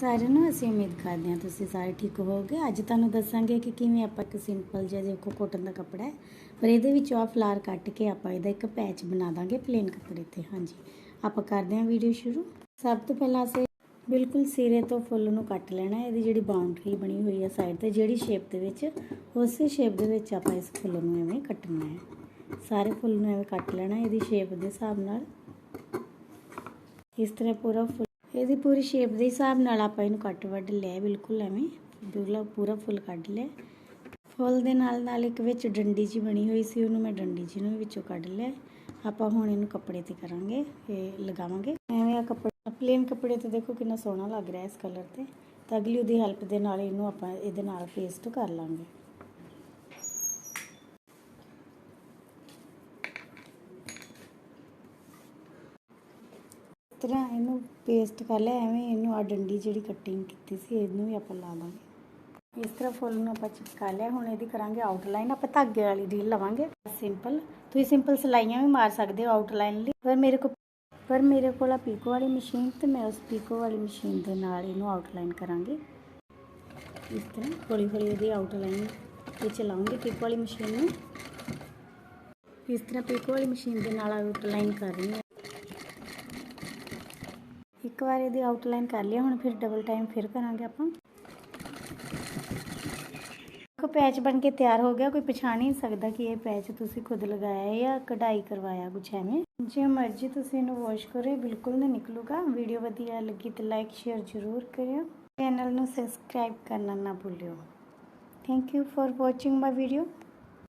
ਸਾਰਿਆਂ ਨੂੰ ਅਸੀਂ ਉਮੀਦ ਕਰਦੇ ਹਾਂ ਤੁਸੀਂ ਸਾਰੇ ਠੀਕ ਹੋਵੋਗੇ। ਅੱਜ ਤੁਹਾਨੂੰ ਦੱਸਾਂਗੇ ਕਿ ਕਿਵੇਂ ਆਪਾਂ ਇੱਕ ਸਿੰਪਲ ਜਿਹਾ ਦੇਖੋ ਕੋਟਨ ਦਾ ਕੱਪੜਾ ਹੈ, ਪਰ ਇਹਦੇ ਵਿੱਚੋਂ ਆ ਫਲਾਰ ਕੱਟ ਕੇ ਆਪਾਂ ਇਹਦਾ ਇੱਕ ਪੈਚ ਬਣਾ ਦਾਂਗੇ ਪਲੇਨ ਕੱਪੜੇ ਤੇ। ਹਾਂਜੀ, ਆਪਾਂ ਕਰਦੇ ਹਾਂ ਵੀਡੀਓ ਸ਼ੁਰੂ। ਸਭ ਤੋਂ ਪਹਿਲਾਂ ਅਸੀਂ ਬਿਲਕੁਲ ਸਿਰੇ ਤੋਂ ਫੁੱਲ ਨੂੰ ਕੱਟ ਲੈਣਾ ਇਹਦੀ ਜਿਹੜੀ ਬਾਉਂਡਰੀ ਬਣੀ ਹੋਈ ਹੈ ਸਾਈਡ ਤੇ, ਜਿਹੜੀ ਸ਼ੇਪ ਦੇ ਵਿੱਚ, ਉਸੇ ਸ਼ੇਪ ਦੇ ਵਿੱਚ ਆਪਾਂ ਇਸ ਫੁੱਲ ਨੂੰ ਐਵੇਂ ਕੱਟਣਾ ਹੈ। ਸਾਰੇ ਫੁੱਲ ਨੂੰ ਐਵੇਂ ਕੱਟ ਲੈਣਾ ਇਹਦੀ ਸ਼ੇਪ ਦੇ ਹਿਸਾਬ ਨਾਲ। ਇਸ ਤਰ੍ਹਾਂ ਪੂਰਾ ਇਹਦੀ ਪੂਰੀ ਸ਼ੇਪ ਦੇ ਹਿਸਾਬ ਨਾਲ ਆਪਾਂ ਇਹਨੂੰ ਕੱਟ ਵੱਢ ਲਿਆ ਬਿਲਕੁਲ ਐਵੇਂ। ਪੂਰਾ ਪੂਰਾ ਫੁੱਲ ਕੱਢ ਲਿਆ ਫੁੱਲ ਦੇ ਨਾਲ ਨਾਲ ਇੱਕ ਵਿੱਚ ਡੰਡੀ ਜੀ ਬਣੀ ਹੋਈ ਸੀ, ਉਹਨੂੰ ਮੈਂ ਡੰਡੀ ਜੀ ਨੂੰ ਵਿੱਚੋਂ ਕੱਢ ਲਿਆ ਆਪਾਂ ਹੁਣ ਇਹਨੂੰ ਕੱਪੜੇ ਤੇ ਕਰਾਂਗੇ, ਇਹ ਲਗਾਵਾਂਗੇ। ਐਵੇਂ ਆ ਕੱਪੜਾ ਪਲੇਨ ਕੱਪੜੇ ਤੇ ਦੇਖੋ ਕਿੰਨਾ ਸੋਹਣਾ ਲੱਗ ਰਿਹਾ ਇਸ ਕਲਰ ਤੇ। ਤਾਂ ਅਗਲੀ ਉਹਦੀ ਹੈਲਪ ਦੇ ਨਾਲ ਇਹਨੂੰ ਆਪਾਂ ਇਹਦੇ ਨਾਲ ਪੇਸਟ ਕਰ ਲਾਂਗੇ। ਤਰ੍ਹਾਂ ਇਹਨੂੰ ਪੇਸਟ ਕਰ ਲਿਆ, ਐਵੇਂ ਇਹਨੂੰ ਆ ਡੰਡੀ ਜਿਹੜੀ ਕਟਿੰਗ ਕੀਤੀ ਸੀ, ਇਹਨੂੰ ਵੀ ਆਪਾਂ ਲਾ ਦਾਂਗੇ। ਇਸ ਤਰ੍ਹਾਂ ਫੁੱਲ ਨੂੰ ਆਪਾਂ ਚਿਪਕਾ ਲਿਆ, ਹੁਣ ਇਹਦੀ ਕਰਾਂਗੇ ਆਊਟਲਾਈਨ ਆਪਾਂ ਧਾਗੇ ਵਾਲੀ ਰੀਲ ਲਵਾਂਗੇ। ਸਿੰਪਲ ਤੁਸੀਂ ਸਿੰਪਲ ਸਲਾਈਆਂ ਵੀ ਮਾਰ ਸਕਦੇ ਹੋ ਆਊਟਲਾਈਨ ਲਈ। ਪਰ ਮੇਰੇ ਕੋਲ ਪਰ ਮੇਰੇ ਕੋਲ ਆ ਪੀਕੋ ਵਾਲੀ ਮਸ਼ੀਨ ਤੇ ਮੈਂ ਉਸ ਪੀਕੋ ਵਾਲੀ ਮਸ਼ੀਨ ਦੇ ਨਾਲ ਇਹਨੂੰ ਆਊਟਲਾਈਨ ਕਰਾਂਗੇ। ਇਸ ਤਰ੍ਹਾਂ ਹੌਲੀ ਹੌਲੀ ਇਹਦੀ ਆਊਟਲਾਈਨ ਤੇ ਚਲਾਉਂਗੇ ਪੀਕੋ ਵਾਲੀ ਮਸ਼ੀਨ ਨੂੰ। ਇਸ ਤਰ੍ਹਾਂ ਪੀਕੋ ਵਾਲੀ ਮਸ਼ੀਨ ਦੇ ਨਾਲ ਆਊਟਲਾਈਨ ਕਰ ਰਹੀ ਹਾਂ। ਇੱਕ ਵਾਰ ਇਹਦੀ ਆਊਟਲਾਈਨ ਕਰ ਲਿਆ ਹੁਣ ਫਿਰ ਡਬਲ ਟਾਈਮ ਫਿਰ ਕਰਾਂਗੇ ਆਪਾਂ। ਕੋ ਪੈਚ ਬਣ ਕੇ ਤਿਆਰ ਹੋ ਗਿਆ, ਕੋਈ ਪਛਾਣ ਨਹੀਂ ਸਕਦਾ ਕਿ ਇਹ ਪੈਚ ਤੁਸੀਂ ਖੁਦ ਲਗਾਇਆ ਹੈ ਜਾਂ ਕਢਾਈ ਕਰਵਾਇਆ, ਕੁਛ ਐਵੇਂ। ਜੇ ਮਰਜ਼ੀ ਤੁਸੀਂ ਇਹਨੂੰ ਵਾਸ਼ ਕਰੋ, ਇਹ ਬਿਲਕੁਲ ਨਹੀਂ ਨਿਕਲੂਗਾ। ਵੀਡੀਓ ਵਧੀਆ ਲੱਗੀ ਤਾਂ ਲਾਈਕ ਸ਼ੇਅਰ ਜ਼ਰੂਰ ਕਰਿਓ। ਚੈਨਲ ਨੂੰ ਸਬਸਕ੍ਰਾਈਬ ਕਰਨਾ ਨਾ ਭੁੱਲਿਓ। Thank you for watching my video